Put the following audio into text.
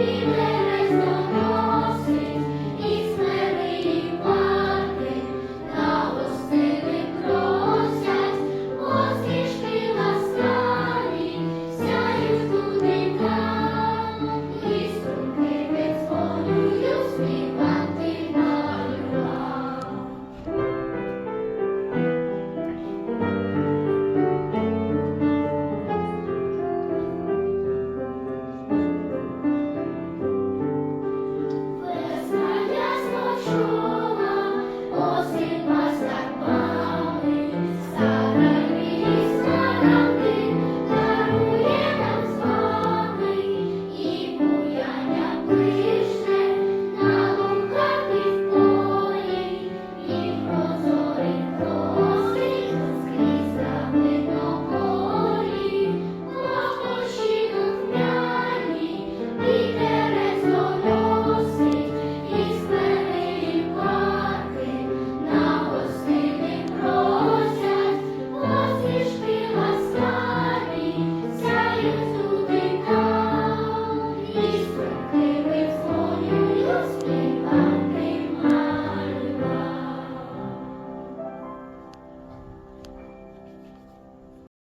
Він не розносить.